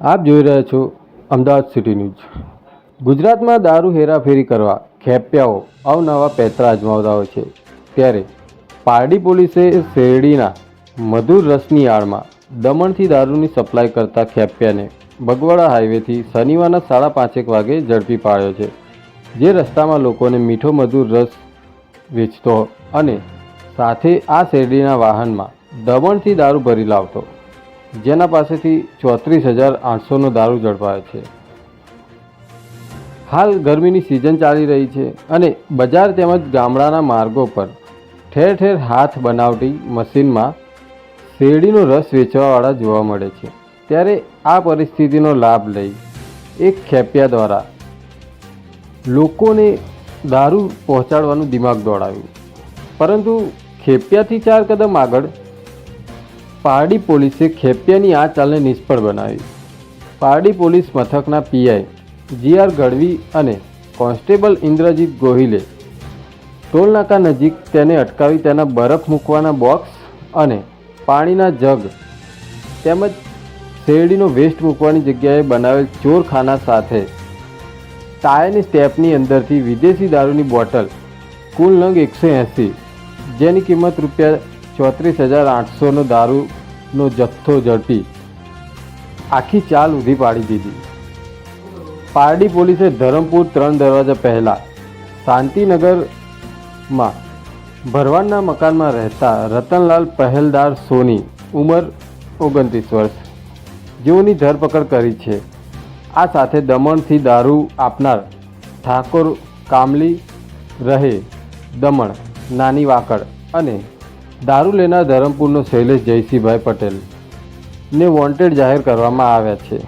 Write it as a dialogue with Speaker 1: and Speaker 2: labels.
Speaker 1: આપ જોઈ રહ્યા છો અમદાવાદ સિટી ન્યૂઝ. ગુજરાતમાં દારૂ હેરાફેરી કરવા ખેપિયાઓ અવનવા પેતરા અજમાવતા હોય છે. ત્યારે પારડી પોલીસે શેરડીના મધુર રસની આડમાં દમણથી દારૂની સપ્લાય કરતા ખેપિયાને બગવાડા હાઈવેથી શનિવારના સાડા પાંચેક વાગે ઝડપી પાડ્યો છે, જે રસ્તામાં લોકોને મીઠો મધુર રસ વેચતો અને સાથે આ શેરડીના વાહનમાં દમણથી દારૂ ભરી લાવતો જેના પાસેથી ચોત્રીસ હજાર આઠસોનો દારૂ ઝડપાયો છે. હાલ ગરમીની સિઝન ચાલી રહી છે અને બજાર તેમજ ગામડાના માર્ગો પર ઠેર ઠેર હાથ બનાવટી મશીનમાં શેરડીનો રસ વેચવાવાળા જોવા મળે છે. ત્યારે આ પરિસ્થિતિનો લાભ લઈ એક ખેપિયા દ્વારા લોકોને દારૂ પહોંચાડવાનું દિમાગ દોડાવ્યું પરંતુ ખેપિયાથી ચાર કદમ આગળ પારડી પોલીસે ખેપિયાની આ ચાલને નિષ્ફળ બનાવી. પારડી પોલીસ મથકના પીઆઈ જી આર ગઢવી અને કોન્સ્ટેબલ ઇન્દ્રજીત ગોહિલે ટોલનાકા નજીક તેને અટકાવી તેના બરફ મૂકવાના બોક્સ અને પાણીના જગ તેમજ શેરડીનો વેસ્ટ મૂકવાની જગ્યાએ બનાવેલ ચોરખાના સાથે ટાયરની સ્ટેપની અંદરથી વિદેશી દારૂની બોટલ કુલ નંગ એકસો એંસી જેની કિંમત રૂપિયા ચોત્રીસ હજાર આઠસોનો દારૂનો જથ્થો ઝડપી. આખી ચાલ ઊભી પાડી દીધી. પારડી પોલીસે ધરમપુર ત્રણ દરવાજા પહેલાં શાંતિનગરમાં ભરવાડના મકાનમાં રહેતા રતનલાલ પહેલદાર સોની ઉંમર ઓગણત્રીસ વર્ષ. જેઓની ધરપકડ કરી છે. આ સાથે દમણથી દારૂ આપનાર ઠાકોર કામલી રહે દમણ, નાની વાકડ અને દારૂ લેનાર ધરમપુરનો શૈલેષ જયસિંહભાઈ પટેલ ને વોન્ટેડ જાહેર કરવામાં આવ્યા છે.